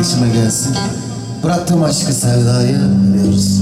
içime gelsin. Bıraktım aşkı sevdayı biliyoruz.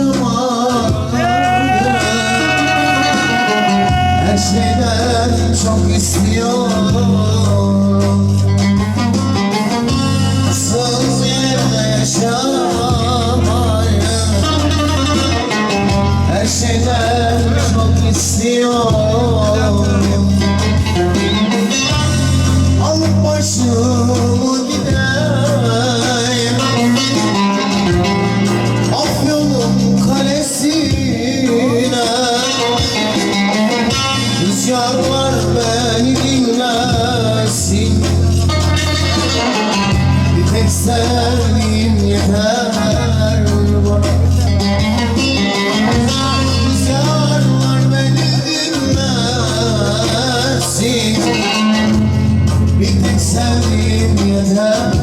başıma Her çok istiyorum Söz yerine yaşamayı Her şeyden çok istiyorum. sensin Bir tek sevdiğim yeter. Bana Rüzgarlar beni dinlesin Bir tek sevdiğim yeter.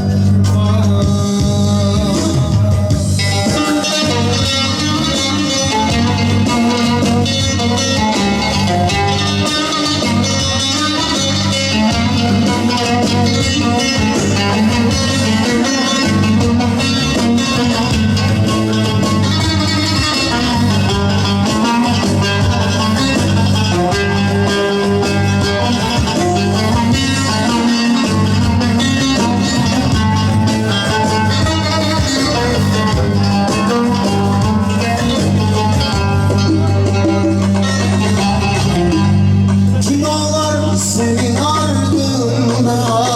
senin ardından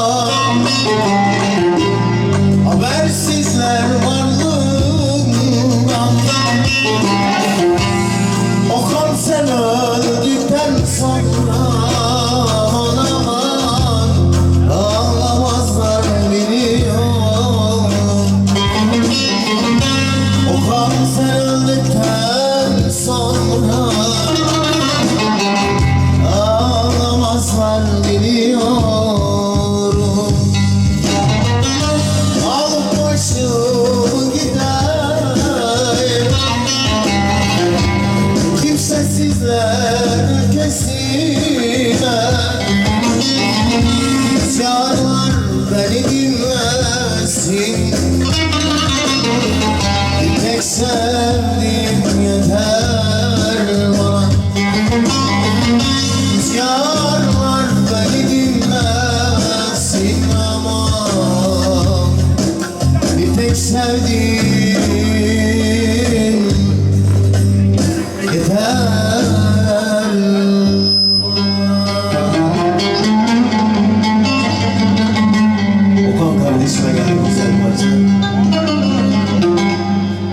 sensin İpek sen